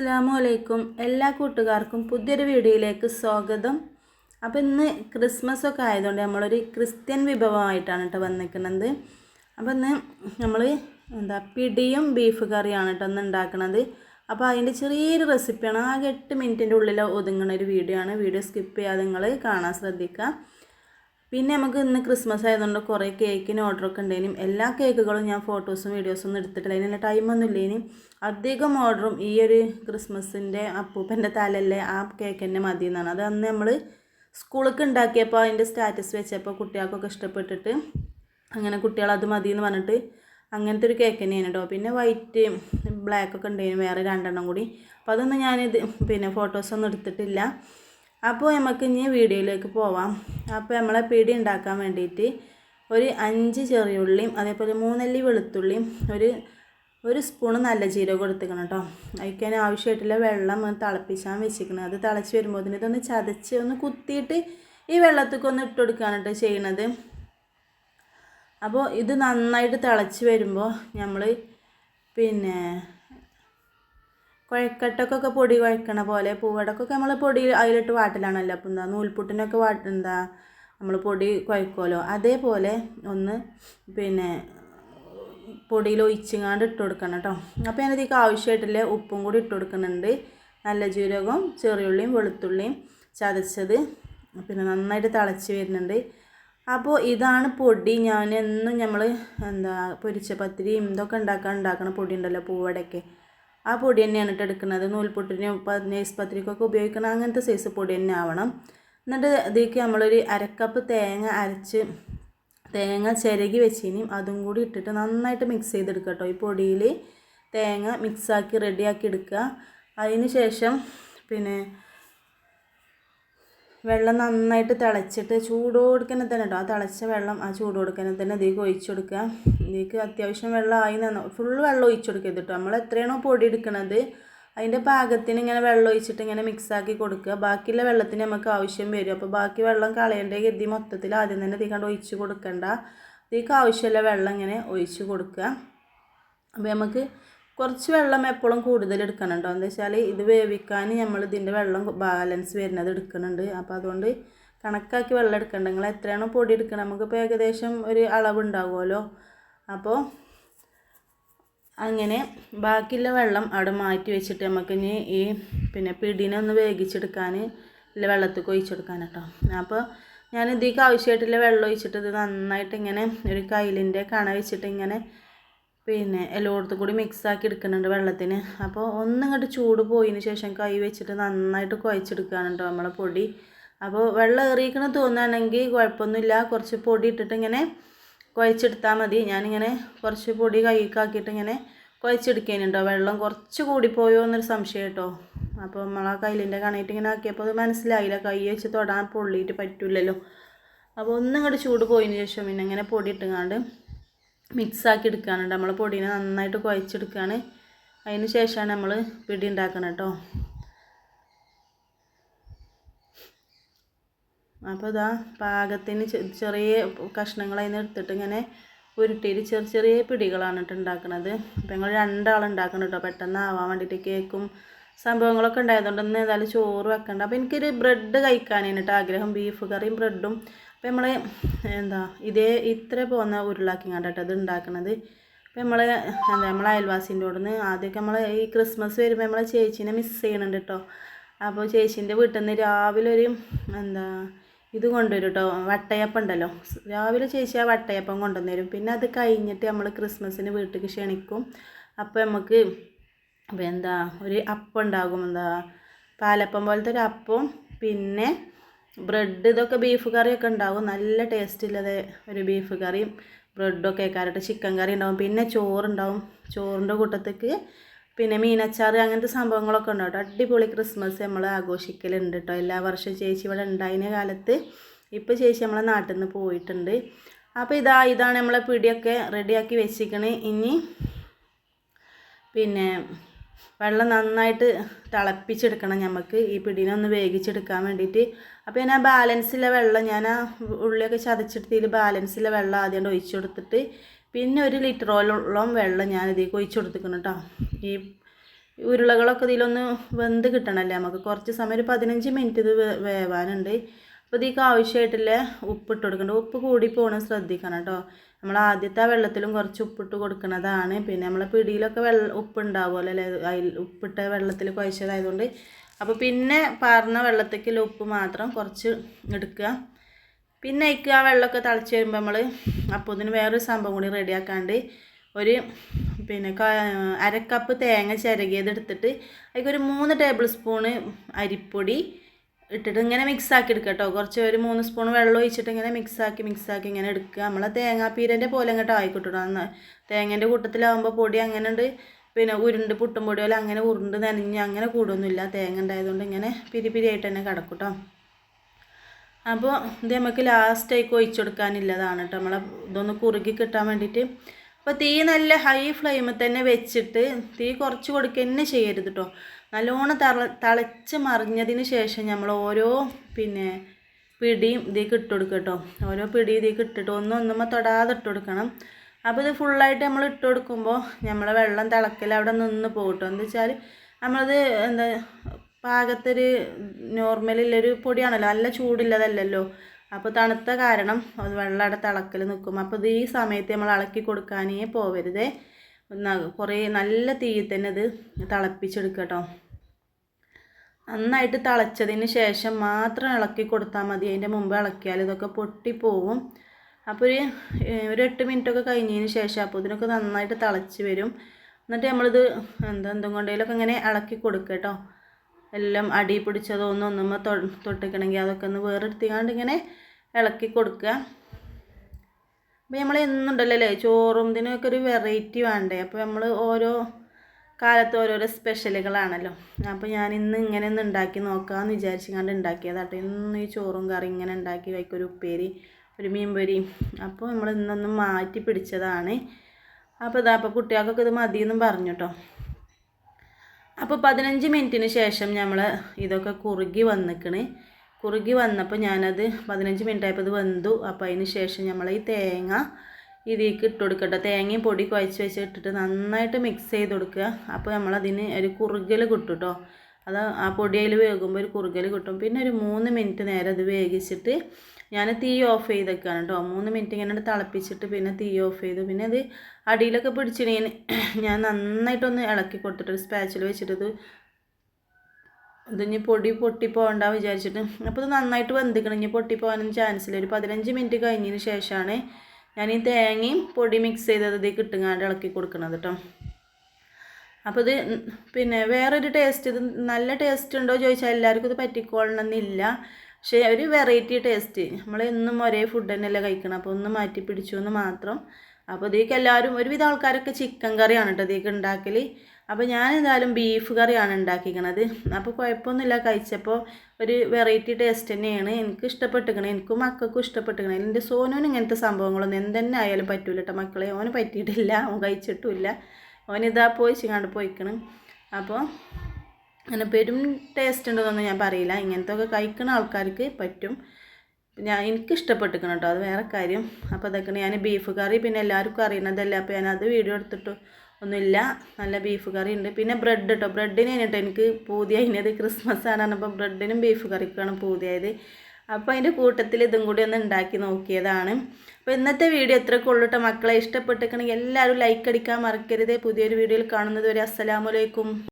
അസ്സാമു അലൈക്കും. എല്ലാ കൂട്ടുകാർക്കും പുതിയൊരു വീഡിയോയിലേക്ക് സ്വാഗതം. അപ്പോൾ ഇന്ന് ക്രിസ്മസ് ഒക്കെ ആയതുകൊണ്ട് നമ്മളൊരു ക്രിസ്ത്യൻ വിഭവമായിട്ടാണ് കേട്ടോ വന്നിരിക്കുന്നത്. അപ്പോൾ ഇന്ന് നമ്മൾ എന്താ പിടിയും ബീഫ് കറിയാണ് കേട്ടോ ഇന്ന് ഉണ്ടാക്കുന്നത് അപ്പോൾ അതിന്റെ ചെറിയൊരു റെസിപ്പിയാണ്. ആകെ എട്ട് മിനിറ്റിന്റെ ഉള്ളിൽ ഒതുങ്ങുന്ന ഒരു വീഡിയോ ആണ്. വീഡിയോ സ്കിപ്പ് ചെയ്യാതെ നിങ്ങൾ കാണാൻ ശ്രദ്ധിക്കുക. പിന്നെ നമുക്ക് ഇന്ന് ക്രിസ്മസ് ആയതുകൊണ്ട് കുറേ കേക്കിന് ഓർഡറൊക്കെ ഉണ്ടായിനും എല്ലാ കേക്കുകളും ഞാൻ ഫോട്ടോസും വീഡിയോസും ഒന്നും എടുത്തിട്ടില്ല. അതിനുള്ള ടൈമൊന്നും ഇല്ലേനി. അധികം ഓർഡറും ഈ ഒരു ക്രിസ്മസിന്റെ അപ്പൂപ്പന്റെ തലല്ലേ ആ കേക്ക് തന്നെ മതി എന്നാണ് അത് അന്ന് നമ്മൾ സ്കൂളൊക്കെ ഉണ്ടാക്കിയപ്പോൾ അതിന്റെ സ്റ്റാറ്റസ് വെച്ചപ്പോൾ കുട്ടികൾക്കൊക്കെ ഇഷ്ടപ്പെട്ടിട്ട് അങ്ങനെ കുട്ടികൾ അത് മതി എന്ന് പറഞ്ഞിട്ട് അങ്ങനത്തെ ഒരു കേക്ക് തന്നെയാണ് കേട്ടോ പിന്നെ വൈറ്റ് ബ്ലാക്ക് ഒക്കെ ഉണ്ടായിരുന്നു വേറെ രണ്ടെണ്ണം കൂടി. അപ്പോൾ അതൊന്നും ഞാനിത് പിന്നെ ഫോട്ടോസൊന്നും എടുത്തിട്ടില്ല. അപ്പോൾ നമുക്ക് ഇനി വീഡിയോയിലേക്ക് പോവാം. അപ്പോൾ നമ്മളെ പിടി ഉണ്ടാക്കാൻ വേണ്ടിയിട്ട് ഒരു അഞ്ച് ചെറിയുള്ളിയും അതേപോലെ മൂന്നല്ലി വെളുത്തുള്ളിയും ഒരു ഒരു സ്പൂണ് നല്ല ജീരകം കൊടുത്തിക്കണം കേട്ടോ. അതിക്കാൻ ആവശ്യമായിട്ടുള്ള വെള്ളം ഒന്ന് തിളപ്പിച്ചാൻ വെച്ചിരിക്കണം അത് തിളച്ച് വരുമ്പോൾ ഇതൊന്ന് ചതച്ച് ഒന്ന് കുത്തിയിട്ട് ഈ വെള്ളത്തേക്ക് ഒന്ന് ഇട്ട് കൊടുക്കുകയാണ് കേട്ടോ ചെയ്യണത്. അപ്പോൾ ഇത് നന്നായിട്ട് തിളച്ച് വരുമ്പോൾ നമ്മൾ പിന്നെ കുഴക്കട്ടക്കൊക്കെ പൊടി കുഴക്കണ പോലെ പൂവടക്കൊക്കെ നമ്മൾ പൊടി അതിലിട്ട് വാട്ടലാണല്ലോ. അപ്പം എന്താ നൂൽപുട്ടിനൊക്കെ വാട്ട എന്താ നമ്മൾ പൊടി കുഴക്കുമല്ലോ അതേപോലെ ഒന്ന് പിന്നെ പൊടിയിൽ ഒഴിച്ചിങ്ങാണ്ട് ഇട്ട് കൊടുക്കണം കേട്ടോ അപ്പോൾ ഞാനതിലേക്ക് ആവശ്യമായിട്ടുള്ള ഉപ്പും കൂടി ഇട്ട് കൊടുക്കുന്നുണ്ട്. നല്ല ജീരകവും ചെറിയുള്ളിയും വെളുത്തുള്ളിയും ചതച്ചത് പിന്നെ നന്നായിട്ട് തിളച്ച് വരുന്നുണ്ട്. അപ്പോൾ ഇതാണ് പൊടി. ഞാൻ എന്നും നമ്മൾ എന്താ പൊരിച്ച പത്തിരിയും ഇതൊക്കെ ഉണ്ടാക്കാൻ ഉണ്ടാക്കണ പൊടി ഉണ്ടല്ലോ പൂവടയ്ക്ക്. ആ പൊടി തന്നെയാണ് ഇട്ട് എടുക്കുന്നത്. നൂൽപുട്ടിനും നെയ്സ് പത്രിക്കൊക്കെ ഉപയോഗിക്കുന്ന അങ്ങനത്തെ സൈസ് പൊടി തന്നെ ആവണം. എന്നിട്ട് ഇതിലേക്ക് നമ്മളൊരു അരക്കപ്പ് തേങ്ങ അരച്ച് തേങ്ങ ചിരകി വെച്ചിനും അതും കൂടി ഇട്ടിട്ട് നന്നായിട്ട് മിക്സ് ചെയ്തെടുക്കുക കേട്ടോ ഈ പൊടിയിൽ തേങ്ങ മിക്സാക്കി റെഡിയാക്കി എടുക്കുക. അതിന് ശേഷം പിന്നെ വെള്ളം നന്നായിട്ട് തിളച്ചിട്ട് ചൂടോടുക്കനെ തന്നെ കേട്ടോ ആ തിളച്ച വെള്ളം ആ ചൂടോടുക്കനെ തന്നെ ഇതിലേക്ക് ഒഴിച്ചു കൊടുക്കുക ഇതിലേക്ക് അത്യാവശ്യം വെള്ളം ആയി നന്ന. ഫുൾ വെള്ളം ഒഴിച്ചു കൊടുക്കരുത് കേട്ടോ നമ്മൾ എത്രയാണോ പൊടി എടുക്കുന്നത് അതിന്റെ പാകത്തിന് ഇങ്ങനെ വെള്ളം ഒഴിച്ചിട്ട് ഇങ്ങനെ മിക്സാക്കി കൊടുക്കുക ബാക്കിയുള്ള വെള്ളത്തിന് നമുക്ക് ആവശ്യം വരും. അപ്പോൾ ബാക്കി വെള്ളം കളയേണ്ട ഗതി മൊത്തത്തിൽ ആദ്യം തന്നെ ഇതിക്കണ്ട് ഒഴിച്ച് കൊടുക്കണ്ട. ഇതിലേക്ക് ആവശ്യമുള്ള വെള്ളം ഇങ്ങനെ ഒഴിച്ച് കൊടുക്കുക അപ്പോൾ നമുക്ക് കുറച്ച് വെള്ളം എപ്പോഴും കൂടുതൽ എടുക്കണുണ്ടോ. എന്ന് വെച്ചാൽ ഇത് വേവിക്കാൻ നമ്മൾ ഇതിന്റെ വെള്ളം ബാലൻസ് വരുന്നത് എടുക്കുന്നുണ്ട് അപ്പോൾ അതുകൊണ്ട് കണക്കാക്കി വെള്ളം എടുക്കണ്ട. നിങ്ങൾ എത്രയാണോ പൊടി എടുക്കണം നമുക്കിപ്പോൾ ഏകദേശം ഒരു അളവുണ്ടാവുമല്ലോ. അപ്പോൾ അങ്ങനെ ബാക്കിയുള്ള വെള്ളം അവിടെ മാറ്റി വെച്ചിട്ട് നമുക്ക് ഇനി ഈ പിന്നെ പിടിനെ ഒന്ന് വേവിച്ചെടുക്കാൻ ഇല്ല വെള്ളത്തിൽ ഒഴിച്ചെടുക്കാൻ കേട്ടോ. അപ്പോൾ ഞാൻ ഇതിലേക്ക് ആവശ്യമായിട്ടുള്ള വെള്ളം ഒഴിച്ചിട്ട് ഇത് നന്നായിട്ട് ഇങ്ങനെ ഒരു കയ്യിലിന്റെ കണ വെച്ചിട്ട് ഇങ്ങനെ പിന്നെ എല്ലായിടത്തും കൂടി മിക്സാക്കി എടുക്കുന്നുണ്ട് വെള്ളത്തിന്. അപ്പോൾ ഒന്നിങ്ങോട്ട് ചൂട് പോയതിന് ശേഷം കൈ വെച്ചിട്ട് നന്നായിട്ട് കുഴച്ചെടുക്കുകയാണ് കേട്ടോ നമ്മളെ പൊടി. അപ്പോൾ വെള്ളം ഏറിയിക്കണ തോന്നുകയാണെങ്കിൽ കുഴപ്പമൊന്നുമില്ല. കുറച്ച് പൊടി ഇട്ടിട്ട് ഇങ്ങനെ കുഴച്ചെടുത്താൽ മതി. ഞാനിങ്ങനെ കുറച്ച് പൊടി കൈക്കാക്കിയിട്ട് ഇങ്ങനെ കുഴച്ചെടുക്കാനുണ്ടോ? വെള്ളം കുറച്ച് കൂടിപ്പോയോ എന്നൊരു സംശയം കേട്ടോ. അപ്പോൾ നമ്മൾ ആ കയ്യിലിന്റെ കണയിട്ട് ഇങ്ങനെ ആക്കിയപ്പോൾ അത് മനസ്സിലായില്ല. കൈ വെച്ച് തൊടാൻ പൊള്ളിയിട്ട് പറ്റില്ലല്ലോ അപ്പോൾ ഒന്നും ഇങ്ങോട്ട് ചൂട് പോയതിന് ശേഷം പിന്നെ ഇങ്ങനെ പൊടി ഇട്ടുങ്ങാണ്ട് മിക്സാക്കി എടുക്കുകയാണ് നമ്മൾ പൊടിനെ നന്നായിട്ട് കുഴച്ചെടുക്കുകയാണ് അതിന് ശേഷമാണ് നമ്മൾ പിടി ഉണ്ടാക്കണം കേട്ടോ അപ്പോൾ ഇതാ പാകത്തിന് ചെറിയ കഷ്ണങ്ങൾ അതിന് എടുത്തിട്ട് ഇങ്ങനെ ഉരുട്ടിയിട്ട് ചെറിയ ചെറിയ പിടികളാണ് കേട്ടോ ഉണ്ടാക്കുന്നത് അപ്പോൾ ഞങ്ങൾ രണ്ടാളുണ്ടാക്കണം കേട്ടോ പെട്ടെന്ന് ആവാൻ വേണ്ടിയിട്ട് കേക്കും സംഭവങ്ങളൊക്കെ ഉണ്ടായതുകൊണ്ട് ഇന്ന് ഏതായാലും ചോറ് വെക്കണ്ട. അപ്പോൾ എനിക്കൊരു ബ്രെഡ് കഴിക്കാനാണ് കേട്ടോ ആഗ്രഹം. ബീഫ് കറിയും ബ്രെഡും അപ്പോൾ നമ്മൾ എന്താ ഇതേ ഇത്ര പോകുന്ന ഉരുളാക്കി കണ്ടിട്ട് അത് ഉണ്ടാക്കണത് അപ്പോൾ നമ്മൾ എന്താ നമ്മളെ അയൽവാസിന്റെ നിന്ന് ആദ്യമൊക്കെ നമ്മൾ ഈ ക്രിസ്മസ് വരുമ്പോൾ നമ്മളെ ചേച്ചീനെ മിസ് ചെയ്യണുണ്ട് കേട്ടോ. അപ്പോൾ ചേച്ചീന്റെ വീട്ടിൽ നിന്ന് രാവിലെ ഒരു എന്താ ഇത് കൊണ്ടുവരും കേട്ടോ വട്ടയപ്പം ഉണ്ടല്ലോ. രാവിലെ ചേച്ചി ആ വട്ടയപ്പം കൊണ്ടുവന്നുതരും പിന്നെ അത് കഴിഞ്ഞിട്ട് നമ്മൾ ക്രിസ്മസിന് വീട്ടിൽ ക്ഷണിക്കും. അപ്പോൾ നമുക്ക് എന്താ ഒരു അപ്പം ഉണ്ടാകും. എന്താ പാലപ്പം പോലത്തെ ഒരു അപ്പം. പിന്നെ ബ്രെഡ് ഇതൊക്കെ ബീഫ് കറിയൊക്കെ ഉണ്ടാവും. നല്ല ടേസ്റ്റ് ഉള്ളത് ഒരു ബീഫ് കറിയും ബ്രെഡൊക്കെ കാരട്ട് ചിക്കൻ കറി ഉണ്ടാവും. പിന്നെ ചോറുണ്ടാവും. ചോറിന്റെ കൂട്ടത്തേക്ക് പിന്നെ മീനച്ചാറ് അങ്ങനത്തെ സംഭവങ്ങളൊക്കെ ഉണ്ടാവും അടിപൊളി ക്രിസ്മസ് നമ്മൾ ആഘോഷിക്കലുണ്ട് കേട്ടോ. എല്ലാ വർഷവും ചേച്ചി ഇവിടെ ഉണ്ടായിരുന്ന കാലത്ത്. ഇപ്പോൾ ചേച്ചി നമ്മളെ നാട്ടിൽ നിന്ന് പോയിട്ടുണ്ട്. അപ്പോൾ ഇതാ ഇതാണ് നമ്മളെ പിടിയൊക്കെ റെഡിയാക്കി വെച്ചിരിക്കണേ ഇനി പിന്നെ വെള്ളം നന്നായിട്ട് തിളപ്പിച്ചെടുക്കണം നമുക്ക് ഈ പിടീനെ ഒന്ന് വേവിച്ചെടുക്കാൻ വേണ്ടിയിട്ട് അപ്പോൾ ഞാൻ ബാലൻസിലെ വെള്ളം ഞാൻ ആ ഉള്ളിയൊക്കെ ചതച്ചെടുത്തതിൽ ബാലൻസിലെ വെള്ളം ആദ്യം ഒഴിച്ചു കൊടുത്തിട്ട് പിന്നെ ഒരു ലിറ്ററോളം വെള്ളം ഞാൻ ഇതിലേക്ക് ഒഴിച്ചു കൊടുത്തിക്കണം കേട്ടോ ഈ ഉരുളകളൊക്കെ ഇതിലൊന്ന് വെന്ത് കിട്ടണമല്ലേ നമുക്ക് കുറച്ച് സമയം ഒരു പതിനഞ്ച് മിനിറ്റ് ഇത് വേവാനുണ്ട്. അപ്പോൾ ഇതിലേക്ക് ആവശ്യമായിട്ടുള്ള ഉപ്പ് ഇട്ട് കൊടുക്കേണ്ടത് ഉപ്പ് കൂടി പോകണം ശ്രദ്ധിക്കണം കേട്ടോ നമ്മൾ ആദ്യത്തെ വെള്ളത്തിലും കുറച്ച് ഉപ്പിട്ട് കൊടുക്കുന്നതാണ്. പിന്നെ നമ്മളെ പിടിയിലൊക്കെ വെള്ള ഉപ്പുണ്ടാവുമല്ലോ അല്ലേ? അതിൽ ഉപ്പിട്ട വെള്ളത്തിൽ കുഴച്ചതായതുകൊണ്ട്. അപ്പോൾ പിന്നെ പാർന്ന വെള്ളത്തേക്കുള്ള ഉപ്പ് മാത്രം കുറച്ച് എടുക്കുക. പിന്നെ അതിക്ക് ആ വെള്ളമൊക്കെ തിളച്ച് വരുമ്പോൾ നമ്മൾ അപ്പോൾ ഇതിന് വേറൊരു സംഭവം കൂടി റെഡിയാക്കാണ്ട് ഒരു പിന്നെ അരക്കപ്പ് തേങ്ങ ചിരകിയത് എടുത്തിട്ട് അതിക്കൊരു മൂന്ന് ടേബിൾ സ്പൂണ് അരിപ്പൊടി ഇട്ടിട്ട് ഇങ്ങനെ മിക്സ് ആക്കി എടുക്കുക കേട്ടോ കുറച്ച് ഒരു മൂന്ന് സ്പൂൺ വെള്ളം ഒഴിച്ചിട്ട് ഇങ്ങനെ മിക്സ് ആക്കി മിക്സ് ആക്കി ഇങ്ങനെ എടുക്കുക നമ്മൾ തേങ്ങാപ്പീരന്റെ പോലെ അങ്ങോട്ട് ആയിക്കോട്ടോ അന്ന് തേങ്ങേന്റെ കൂട്ടത്തിലാവുമ്പോൾ പൊടി അങ്ങനെ ഉണ്ട് പിന്നെ ഉരുണ്ട് പുട്ടും പൊടി പോലെ അങ്ങനെ ഉരുണ്ട് നനഞ്ഞ് അങ്ങനെ കൂടൊന്നുമില്ല. തേങ്ങ ഉണ്ടായതുകൊണ്ട് ഇങ്ങനെ പിരി പിരിയായിട്ട് തന്നെ കിടക്കും കേട്ടോ അപ്പോൾ ഇത് നമുക്ക് ലാസ്റ്റായിക്ക് ഒഴിച്ചു കൊടുക്കാനില്ലതാണ് കേട്ടോ നമ്മളെ ഇതൊന്ന് കുറുകി കിട്ടാൻ വേണ്ടിയിട്ട് അപ്പോൾ തീ നല്ല ഹൈ ഫ്ലെയിമിൽ തന്നെ വെച്ചിട്ട് തീ കുറച്ച് കൊടുക്കുക തന്നെ ചെയ്യരുത് കേട്ടോ നല്ലോണം തള തിളച്ച് മറിഞ്ഞതിന് ശേഷം നമ്മൾ ഓരോ പിന്നെ പിടിയും ഇതിലേക്ക് ഇട്ട് കൊടുക്കുക കേട്ടോ ഓരോ പിടി ഇതിലേക്ക് ഇട്ടിട്ട് ഒന്നൊന്നുമ്പോൾ തൊടാതെ ഇട്ട് കൊടുക്കണം. അപ്പോൾ ഇത് ഫുള്ളായിട്ട് നമ്മൾ ഇട്ട് കൊടുക്കുമ്പോൾ നമ്മളെ വെള്ളം തിളക്കൽ അവിടെ നിന്ന് പോകട്ടോ. എന്ന് വെച്ചാൽ നമ്മളത് എന്താ പാകത്തൊരു നോർമലുള്ളൊരു പൊടിയാണല്ലോ നല്ല ചൂടില്ലതല്ലല്ലോ അപ്പോൾ തണുത്ത കാരണം അത് വെള്ളം അവിടെ തിളക്കൽ നിൽക്കും അപ്പോൾ ഇത് ഈ സമയത്ത് നമ്മൾ ഇളക്കി കൊടുക്കാനേ പോവരുതേ. ഒന്ന് കുറേ നല്ല തീയിൽ തന്നെ ഇത് തിളപ്പിച്ചെടുക്കുക കേട്ടോ നന്നായിട്ട് തിളച്ചതിന് ശേഷം മാത്രം ഇളക്കി കൊടുത്താൽ മതി. അതിന്റെ മുമ്പ് ഇളക്കിയാൽ ഇതൊക്കെ പൊട്ടിപ്പോവും. അപ്പോൾ ഒരു ഒരു എട്ട് മിനിറ്റൊക്കെ കഴിഞ്ഞതിന് ശേഷം അപ്പോൾ ഇതിനൊക്കെ നന്നായിട്ട് തിളച്ച് വരും. എന്നിട്ട് നമ്മളിത് എന്താ എന്തും കൊണ്ടേലൊക്കെ ഇങ്ങനെ ഇളക്കി കൊടുക്കുക കേട്ടോ എല്ലാം അടി പിടിച്ചതോ ഒന്നും ഒന്നുമ്പോൾ തൊട്ടിക്കണമെങ്കിൽ അതൊക്കെ ഒന്ന് വേറെടുത്തിക്കാണ്ട് ഇങ്ങനെ ഇളക്കി കൊടുക്കുക. അപ്പോൾ നമ്മൾ എന്നുണ്ടല്ലോ അല്ലേ ചോറും ഇതിനൊക്കെ ഒരു വെറൈറ്റി വേണ്ടേ? അപ്പോൾ നമ്മൾ ഓരോ കാലത്ത് ഓരോരോ സ്പെഷ്യലുകളാണല്ലോ അപ്പോൾ ഞാൻ ഇന്ന് ഇങ്ങനെ ഒന്ന് ഉണ്ടാക്കി നോക്കാമെന്ന് വിചാരിച്ചുകൊണ്ട് ഉണ്ടാക്കിയതാട്ടോ. ഇന്ന് ഈ ചോറും കറി ഇങ്ങനെ ഉണ്ടാക്കി വയ്ക്കും. ഒരു ഉപ്പേരി ഒരു മീൻ പൊരി അപ്പോൾ നമ്മൾ ഇന്നൊന്ന് മാറ്റി പിടിച്ചതാണ്. അപ്പോൾ ഇതാ അപ്പോൾ കുട്ടികൾക്കൊക്കെ ഇത് മതിയെന്നും പറഞ്ഞു കേട്ടോ അപ്പോൾ പതിനഞ്ച് മിനിറ്റിന് ശേഷം നമ്മൾ ഇതൊക്കെ കുറുകി വന്നിക്കണ്. കുറുകി വന്നപ്പോൾ ഞാനത് പതിനഞ്ച് മിനിറ്റ് ആയപ്പോൾ ഇത് വെന്തു. അപ്പോൾ അതിന് ശേഷം നമ്മൾ ഈ തേങ്ങ ഇതിലേക്ക് ഇട്ട് കൊടുക്കട്ടെ. തേങ്ങയും പൊടി കുഴച്ച് വെച്ച് ഇട്ടിട്ട് നന്നായിട്ട് മിക്സ് ചെയ്ത് കൊടുക്കുക. അപ്പോൾ നമ്മളതിന് ഒരു കുറുകൽ കിട്ടും കേട്ടോ അത് ആ പൊടിയിൽ വേകുമ്പോൾ ഒരു കുറുകൽ കിട്ടും. പിന്നെ ഒരു മൂന്ന് മിനിറ്റ് നേരം അത് വേവിച്ചിട്ട് ഞാൻ തീ ഓഫ് ചെയ്തേക്കാണ് കേട്ടോ മൂന്ന് മിനിറ്റ് ഇങ്ങനെ തിളപ്പിച്ചിട്ട് പിന്നെ തീ ഓഫ് ചെയ്തു. പിന്നെ അത് അടിയിലൊക്കെ പിടിച്ചിട്ട് ഞാൻ നന്നായിട്ടൊന്ന് ഇളക്കി കൊടുത്തിട്ട് ഒരു സ്പാച്ചിൽ വെച്ചിട്ട് ഇതിഞ്ഞ് പൊടി പൊട്ടിപ്പോകണ്ട വിചാരിച്ചിട്ട്. അപ്പോൾ ഇത് നന്നായിട്ട് വെന്തിക്കണം. ഇനി പൊട്ടിപ്പോകാനൊന്നും ചാൻസ് ഇല്ല ഒരു പതിനഞ്ച് മിനിറ്റ് കഴിഞ്ഞതിന് ശേഷമാണ് ഞാൻ ഈ തേങ്ങയും പൊടി മിക്സ് ചെയ്തത് ഇത് കിട്ടുങ്ങാണ്ട് ഇളക്കി കൊടുക്കണത് കേട്ടോ അപ്പോൾ ഇത് പിന്നെ വേറൊരു ടേസ്റ്റ് ഇത് നല്ല ടേസ്റ്റ് ഉണ്ടോ ചോദിച്ചാൽ എല്ലാവർക്കും ഇത് പറ്റിക്കോളണമെന്നില്ല പക്ഷേ ഒരു വെറൈറ്റി ടേസ്റ്റ് നമ്മൾ എന്നും ഒരേ ഫുഡ് തന്നെയല്ലേ കഴിക്കണം അപ്പോൾ ഒന്ന് മാറ്റി പിടിച്ചു എന്ന് മാത്രം. അപ്പോൾ ഇതിലേക്ക് എല്ലാവരും ഒരുവിധ ആൾക്കാരൊക്കെ ചിക്കൻ കറിയാണ് കേട്ടോ ഇതിലേക്ക് ഉണ്ടാക്കൽ അപ്പോൾ ഞാൻ എന്തായാലും ബീഫ് കറിയാണ് ഉണ്ടാക്കിക്കണത് അപ്പോൾ കുഴപ്പമൊന്നുമില്ല കഴിച്ചപ്പോൾ ഒരു വെറൈറ്റി ടേസ്റ്റ് തന്നെയാണ്. എനിക്ക് ഇഷ്ടപ്പെട്ടിരിക്കണം എനിക്കും മക്കൾക്കും ഇഷ്ടപ്പെട്ടിരിക്കണം എന്റെ സോനുവിന് ഇങ്ങനത്തെ സംഭവങ്ങളൊന്നും എന്തെന്നെ ആയാലും പറ്റൂല കേട്ടോ മക്കളെ. ഓന് പറ്റിയിട്ടില്ല ഓൻ കഴിച്ചിട്ടുമില്ല. ഓനിതാ പോയി ചിങ്ങാണ്ട് പോയിക്കണം. അപ്പോൾ അങ്ങനെ പെരും ടേസ്റ്റ് ഉണ്ടെന്നൊന്നും ഞാൻ പറയില്ല. ഇങ്ങനത്തെ ഒക്കെ കഴിക്കുന്ന ആൾക്കാർക്ക് പറ്റും. ഞാൻ എനിക്ക് ഇഷ്ടപ്പെട്ടിരിക്കണം കേട്ടോ. അത് വേറെ കാര്യം. അപ്പോൾ അതൊക്കെ ഞാൻ ബീഫ് കറി പിന്നെ എല്ലാവർക്കും അറിയുന്നതല്ല. അപ്പോൾ അത് വീഡിയോ എടുത്തിട്ട്. ഒന്നുമില്ല. നല്ല ബീഫ് കറി ഉണ്ട്. പിന്നെ ബ്രെഡ് കേട്ടോ ബ്രെഡിന് കഴിഞ്ഞിട്ട് എനിക്ക് പൂതിയായത് ക്രിസ്മസ് ആണ് പറഞ്ഞപ്പോൾ ബ്രെഡിനും ബീഫ് കറിക്കാണ് പൂതിയായത്. അപ്പോൾ അതിന്റെ കൂട്ടത്തിൽ ഇതും കൂടി ഒന്ന് ഉണ്ടാക്കി നോക്കിയതാണ്. അപ്പോൾ ഇന്നത്തെ വീഡിയോ എത്രയൊക്കെ ഉള്ളു കേട്ടോ മക്കളെ ഇഷ്ടപ്പെട്ടിരിക്കണമെങ്കിൽ എല്ലാവരും ലൈക്ക് അടിക്കാൻ മറക്കരുത്. പുതിയൊരു വീഡിയോയിൽ കാണുന്നത് വരെ അസ്സലാമലൈക്കും